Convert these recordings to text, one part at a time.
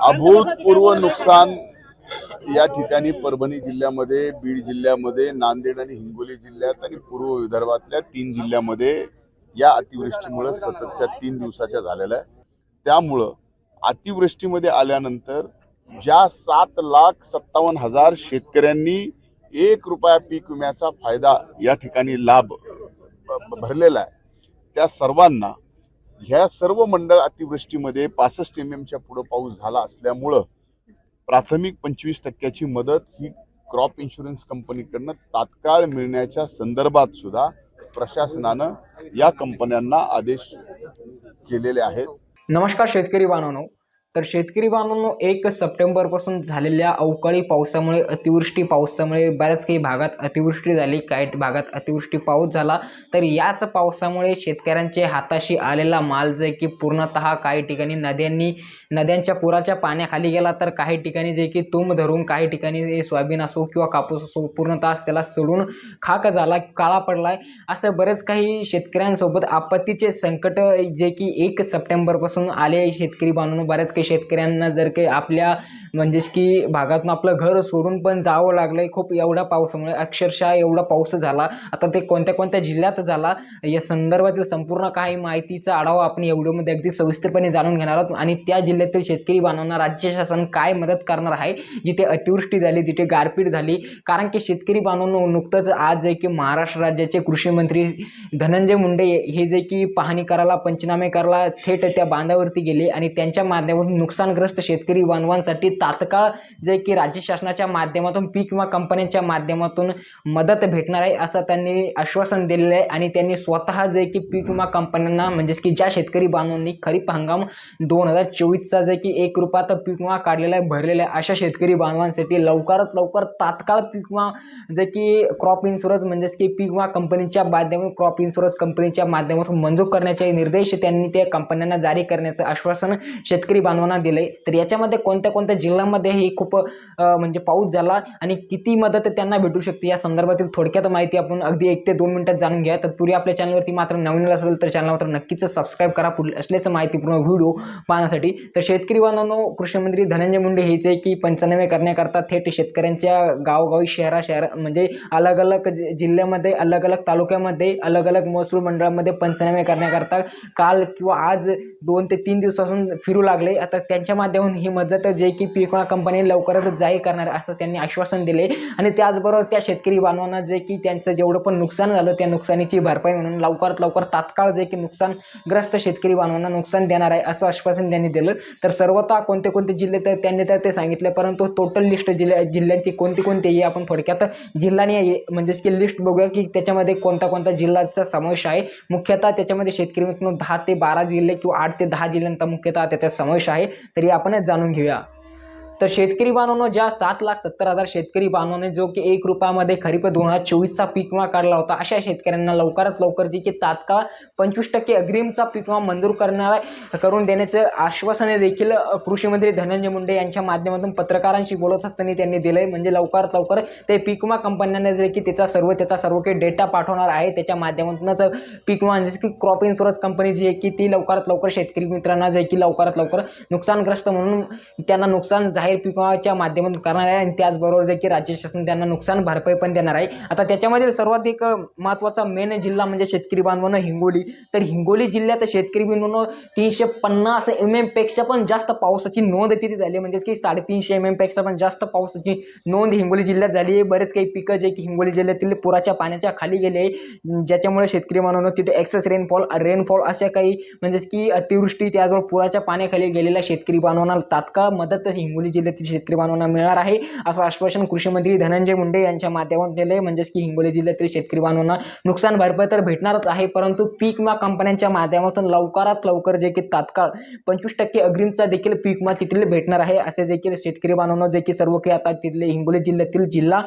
अभूतपूर्व नुकसान या ठिकाणी परभणी जिल्ह्यामध्ये बीड जिल्ह्यामध्ये नांदेड आणि हिंगोली जिल्ह्यात आणि पूर्व विदर्भातल्या तीन जिल्ह्यामध्ये या अतिवृष्टीमुळे सततच्या तीन दिवसाच्या झालेल्या आहे त्यामुळं अतिवृष्टीमध्ये आल्यानंतर ज्या सात लाख सत्तावन्न हजार शेतकऱ्यांनी एक रुपया पीक विम्याचा फायदा या ठिकाणी लाभ भरलेला आहे त्या सर्वांना ह्या सर्व मंडळ अतिवृष्टीमध्ये पासष्ट एम एमच्या पुढं पाऊस झाला असल्यामुळं प्राथमिक पंचवीस टक्क्याची मदत ही क्रॉप इन्शुरन्स कंपनीकडनं तात्काळ मिळण्याच्या संदर्भात सुद्धा प्रशासनानं या कंपन्यांना आदेश केलेले आहेत. नमस्कार शेतकरी बांधवांनो. तर शेतकरी बांधवांनो एक सप्टेंबरपासून झालेल्या अवकाळी पावसामुळे अतिवृष्टी पावसामुळे बऱ्याच काही भागात अतिवृष्टी झाली काही भागात अतिवृष्टी पाऊस झाला. तर याच पावसामुळे शेतकऱ्यांचे हाताशी आलेला माल जे की पूर्णतः काही ठिकाणी नद्यांनी नद्यांच्या पुराच्या पाण्याखाली गेला तर काही ठिकाणी जे की तुंब धरून काही ठिकाणी सोयाबीन असो किंवा कापूस असो पूर्णतः त्याला सडून खाक झाला काळा पडला आहे असं बरेच काही शेतकऱ्यांसोबत आपत्तीचे संकट जे की एक सप्टेंबरपासून आले. शेतकरी बांधून बऱ्याच काही शेतकऱ्यांना जर काही आपल्या म्हणजेच की भागातून आपलं घर सोडून पण जावं लागलंय. खूप एवढ्या पावसामुळे अक्षरशः एवढा पाऊस झाला. आता ते कोणत्या कोणत्या जिल्ह्यात झाला या संदर्भातील संपूर्ण काही माहितीचा आढावा आपण या व्हिडिओमध्ये अगदी सविस्तरपणे जाणून घेणार आहोत. आणि त्या जिल्ह्यातील शेतकरी बांधवांना राज्य शासन काय मदत करणार आहे जिथे अतिवृष्टी झाली तिथे गारपीट झाली. कारण की शेतकरी बांधवांनो नुकतंच आज जे की महाराष्ट्र राज्याचे कृषी मंत्री धनंजय मुंडे हे जे की पाहणी करायला पंचनामे करायला थेट त्या बांधावरती गेले आणि त्यांच्या माध्यमातून नुकसानग्रस्त शेतकरी बांधवांसाठी तात्काळ जे की राज्य शासनाच्या माध्यमातून पीक विमा कंपन्यांच्या माध्यमातून मदत भेटणार आहे असं त्यांनी आश्वासन दिलेलं आहे. आणि त्यांनी स्वतः जे की पीक विमा कंपन्यांना म्हणजेच की ज्या शेतकरी बांधवांनी खरीप हंगाम दोन हजार चोवीसचा जे की एक रुपयात पीक विमा काढलेला आहे भरलेला आहे अशा शेतकरी बांधवांसाठी लवकरात लवकर तात्काळ पीक विमा जे की क्रॉप इन्शुरन्स म्हणजेच की पीक विमा कंपनीच्या माध्यमातून क्रॉप इन्शुरन्स कंपनीच्या माध्यमातून मंजूर करण्याचे निर्देश त्यांनी त्या कंपन्यांना जारी करण्याचं आश्वासन शेतकरी बांधवांना दिले तर याच्यामध्ये कोणत्या कोणत्या जिल्ह्यांमध्ये ही खूप म्हणजे पाऊस झाला आणि किती मदत त्यांना भेटू शकते या संदर्भातील थोडक्यात माहिती आपण अगदी एक ते दोन मिनिटात जाणून घ्या तत्पूर्वी आपल्या चॅनलवरती मात्र नवीन असेल तर चॅनल मात्र नक्कीच सबस्क्राईब करा. पुढे असल्याच माहितीपूर्ण व्हिडिओ पाहण्यासाठी. तर शेतकरी बांधवांनो कृषीमंत्री धनंजय मुंडे हेच आहे की पंचनामे करण्याकरता थेट शेतकऱ्यांच्या गावोगावी शहरा शहर म्हणजे अलग अलग जि- जिल्ह्यामध्ये अलग अलग तालुक्यामध्ये अलग अलग महसूल मंडळामध्ये पंचनामे करण्याकरता काल किंवा आज दोन ते तीन दिवसापासून फिरू लागले. आता त्यांच्या माध्यमातून ही मदत जे की विमा कंपनी लवकरच जाहीर करणार आहे असं त्यांनी आश्वासन दिले. आणि त्याचबरोबर त्या शेतकरी बांधवांना जे की त्यांचं जेवढं पण नुकसान झालं त्या नुकसानीची भरपाई म्हणून लवकरात लवकर तात्काळ जे की नुकसानग्रस्त शेतकरी बांधवांना नुकसान देणार आहे असं आश्वासन त्यांनी दिलं. तर सर्वता कोणते कोणते जिल्हे तर त्यांनी तर ते सांगितले परंतु टोटल लिस्ट जिल्ह्या जिल्ह्यांची कोणती कोणती आहे आपण थोडक्यात जिल्ह्याने म्हणजेच की लिस्ट बघूया की त्याच्यामध्ये कोणता कोणता जिल्ह्याचा समावेश आहे. मुख्यतः त्याच्यामध्ये शेतकरी मित्रांनो दहा ते बारा जिल्हे किंवा आठ ते दहा जिल्ह्यांचा मुख्यतः त्याचा समावेश आहे. तरी आपणच जाणून घेऊया. तर शेतकरी बांधवांनो ज्या सात लाख सत्तर हजार शेतकरी बांधवांनी जो की एक रुपयामध्ये खरीप दोन हजार चोवीसचा पीक विमा काढला होता अशा शेतकऱ्यांना लवकरात लवकर जे की तात्काळ पंचवीस टक्के अग्रिमचा पीक विमा मंजूर करणार करून देण्याचं आश्वासन देखील कृषीमंत्री कृषी मंत्री धनंजय मुंडे यांच्या माध्यमातून पत्रकारांशी बोलत असताना त्यांनी दिलंय. म्हणजे लवकरात लवकर ते पीक विमा कंपन्यांना जे की त्याचा सर्व त्याचा सर्व काही डेटा पाठवणार आहे. त्याच्या माध्यमातूनच पीक विमा म्हणजे की क्रॉप इन्शुरन्स कंपनी जी आहे की ती लवकरात लवकर शेतकरी मित्रांना जे की लवकरात लवकर नुकसानग्रस्त म्हणून त्यांना नुकसान जाहीर पीक पिकाच्या माध्यमातून करणार आहे आणि त्याचबरोबर जे की राज्य शासन त्यांना नुकसान भरपाई पण देणार आहे. आता त्याच्यामधील सर्वात एक महत्त्वाचा मेन जिल्हा म्हणजे शेतकरी बांधवांना हिंगोली. तर हिंगोली जिल्ह्यात शेतकरी बांधवांनो तीनशे पन्नास एम एमपेक्षा पण जास्त पावसाची नोंद तिथे झाली आहे. म्हणजेच की साडेतीनशे एम एमपेक्षा पण जास्त पावसाची नोंद हिंगोली जिल्ह्यात झाली आहे. बरेच काही पिकं जे की हिंगोली जिल्ह्यातील पुराच्या पाण्याच्या खाली गेले आहे. ज्याच्यामुळे शेतकरी बांधवांनो तिथे एक्सेस रेनफॉल रेनफॉल अशा काही म्हणजेच की अतिवृष्टी त्याचबरोबर पुराच्या पाण्याखाली गेलेल्या शेतकरी बांधवांना तात्काळ मदत हिंगोली जिल्ह्यातील शेतकरी बांधवांना मिळणार आहे. असं आश्वासन कृषी मंत्री धनंजय मुंडे यांच्या माध्यमातून दिलं आहे म्हणजेच की हिंगोली जिल्ह्यातील शेतकरी बांधवांना नुकसान भरपाई तर भेटणारच आहे परंतु पीक विमा कंपन्यांच्या माध्यमातून लवकरात लवकर जे की तात्काळ पंचवीस टक्के अग्रिमचा देखील पीक विमा तिथले भेटणार आहे असे देखील शेतकरी बांधवांना जे की सर्व काही आता तिथले हिंगोली जिल्ह्यातील जिल्हा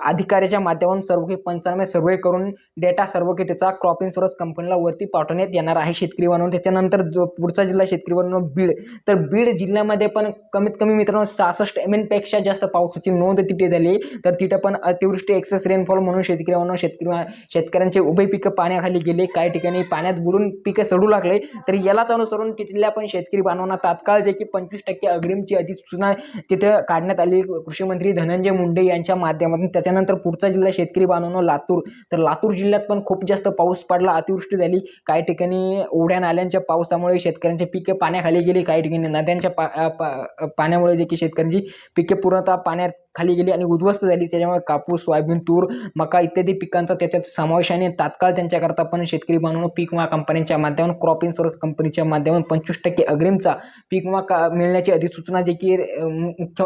अधिकाऱ्याच्या माध्यमातून सर्व काही पंचनामे सर्वे करून डेटा सर्व काही त्याचा क्रॉप इन्शुरन्स कंपनीला वरती पाठवण्यात येणार आहे शेतकरी बांधवांनो. त्याच्यानंतर जो पुढचा जिल्हा शेतकरी बांधवांनो बीड तर बीड जिल्ह्यामध्ये पण कमीत कमी मित्रांनो सहासष्ट एमपेक्षा जास्त पावसाची नोंद तिथे झाली. तर तिथं पण अतिवृष्टी एक्सेस रेनफॉल म्हणून शेतकरी बांधवांनो, शेतकरी शेतकऱ्यांचे उभे पिकं पाण्याखाली गेले. काही ठिकाणी पाण्यात बुडून पिकं सडू लागले. तर यालाच अनुसरून तिथल्या पण शेतकरी बांधवांना तात्काळ जे की पंचवीस टक्के अग्रिमची अधिसूचना तिथं काढण्यात आली. कृषी मंत्री धनंजय मुंडे यांच्या माध्यमातून. त्याच्यानंतर पुढचा जिल्हा शेतकरी बांधवांनो लातूर. तर लातूर जिल्ह्यात पण खूप जास्त पाऊस पडला. अतिवृष्टी झाली. काही ठिकाणी ओढ्या नाल्यांच्या पावसामुळे शेतकऱ्यांचे पिकं पाण्याखाली गेली. काही ठिकाणी नद्यांच्या पा पा पाण्यामुळे जे की शेतकऱ्यांची पिके पूर्णतः पाण्यात खाली गेली आणि उद्ध्वस्त झाली. त्याच्यामुळे कापूस सोयाबीन तूर मका इत्यादी पिकांचा त्याच्यात समावेश आणि तात्काळ त्यांच्याकरता पण शेतकरी बनवून पीक विमा कंपन्यांच्या माध्यमातून क्रॉप इन्शुरन्स कंपनीच्या माध्यमातून पंचवीस टक्के अग्रिमचा पीक विमा का मिळण्याची अधिसूचना जे की मुख्य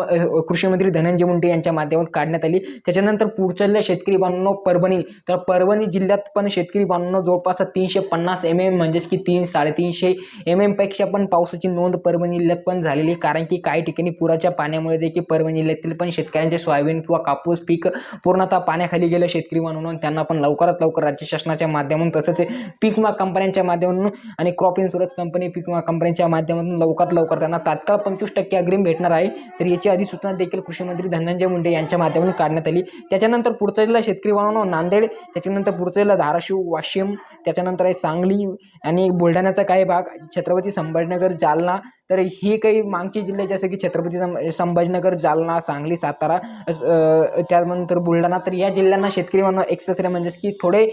कृषीमंत्री धनंजय मुंडे यांच्या माध्यमातून काढण्यात आली. त्याच्यानंतर पुढच्या शेतकरी बांधवांनो परभणी. तर परभणी जिल्ह्यात पण शेतकरी बांधवांनो जवळपास तीनशे पन्नास एम एम म्हणजेच की तीन साडेतीनशे एम एमपेक्षा पण पावसाची नोंद परभणी जिल्ह्यात पण झालेली कारण की काही ठिकाणी पुराच्या पाण्यामुळे जे की परभणी जिल्ह्यातील पण शेतकरी शेतकऱ्यांचे सोयाबीन किंवा कापूस पीक पूर्णतः पाण्याखाली गेलं शेतकरी म्हणून. त्यांना पण लवकरात लवकर राज्य शासनाच्या माध्यमातून तसंच पीक विमा कंपन्यांच्या माध्यमातून आणि क्रॉप इन्शुरन्स कंपनी पीक विमा कंपन्यांच्या माध्यमातून लवकरात लवकर त्यांना तात्काळ पंचवीस टक्के अग्रिम भेटणार आहे. तर याची अधिसूचना देखील कृषीमंत्री धनंजय मुंडे यांच्या माध्यमातून काढण्यात आली. त्याच्यानंतर पुढचा जिल्हा शेतकरी म्हणून नांदेड त्याच्यानंतर पुढचा जिल्हा धाराशिव वाशिम त्याच्यानंतर आहे सांगली आणि बुलढाण्याचा काही भाग छत्रपती संभाजीनगर जालना. तर हे काही मागचे जिल्हे जसे की छत्रपती संभाजीनगर जालना सांगली सातारा करा. त्यानंतर बुलढाणा तर या जिल्ह्यांना शेतकरी म्हणून एक्सेसरी म्हणजेच की थोडे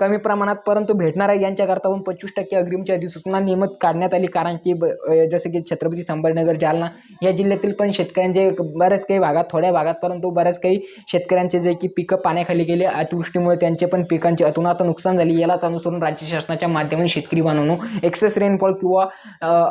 कमी प्रमाणात परंतु भेटणार आहे. यांच्याकरताहून पंचवीस टक्के अग्रिमची अधिसूचना नियमित काढण्यात आली. कारण की ब जसं की छत्रपती संभाजीनगर जालना या जिल्ह्यातील पण शेतकऱ्यांचे बऱ्याच काही भागात थोड्या भागात परंतु बऱ्याच काही शेतकऱ्यांचे जे की पिकं पाण्याखाली गेले. अतिवृष्टीमुळे त्यांचे पण पिकांची अतुनात नुकसान झाली. यालाच अनुसरून राज्य शासनाच्या माध्यमातून शेतकरी बांधवांनो एक्सेस रेनफॉल किंवा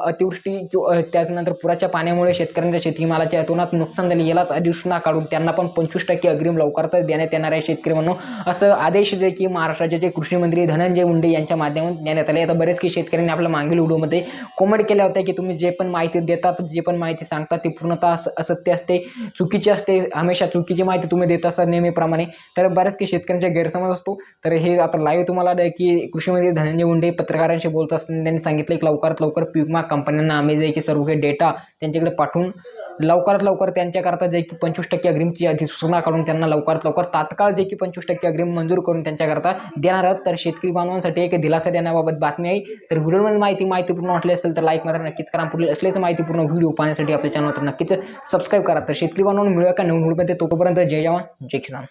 अतिवृष्टी किंवा त्यानंतर पुराच्या पाण्यामुळे शेतकऱ्यांच्या शेतीमालाच्या अतुनात नुकसान झाले. यालाच अधिसूचना काढून त्यांना पण पंचवीस टक्के अग्रिम लवकरच देण्यात येणार आहे शेतकरी म्हणून. असं आदेश जे की महाराष्ट्राचे कृषी मंत्री धनंजय मुंडे यांच्या माध्यमातून देण्यात आले. आता बरेच काही शेतकऱ्यांनी आपल्या मागील व्हिडिओमध्ये कमेंट केल्या होत्या की तुम्ही जे पण माहिती देतात जे पण माहिती सांगतात ती पूर्णतः असत्य असते चुकीची असते हमेशा चुकीची माहिती तुम्ही देत असतात नेहमीप्रमाणे. तर बऱ्याच काही शेतकऱ्यांच्या गैरसमज असतो. तर हे आता लाईव्ह तुम्हाला की कृषी मंत्री धनंजय मुंडे पत्रकारांशी बोलत असताना त्यांनी सांगितलं की लवकरात लवकर पीक विमा कंपन्यांना आम्ही जे की सर्व काही डेटा त्यांच्याकडे पाठवून लवकरात लवकर त्यांच्याकरता जे की पंचवीस टक्के अग्रिमची अधिसूचना काढून त्यांना लवकरात लवकर तात्काळ जे की पंचवीस टक्के अग्रिम मंजूर करून त्यांच्याकरता देणार आहोत. तर शेतकरी बांधवांसाठी एक दिलासा देण्याबाबत बातमी आहे. तर व्हिडिओमध्ये माहिती माहितीपूर्ण वाटली असेल तर लाईक मात्र नक्कीच करा. पुढील असलेच माहितीपूर्ण व्हिडिओ पाहण्यासाठी आपल्या चॅनल तर नक्कीच सबस्क्राईब करा. तर शेतकरी बांधवांना मिळूया का नवीन व्हिडिओमध्ये. तोपर्यंत जय जवान जय किसान.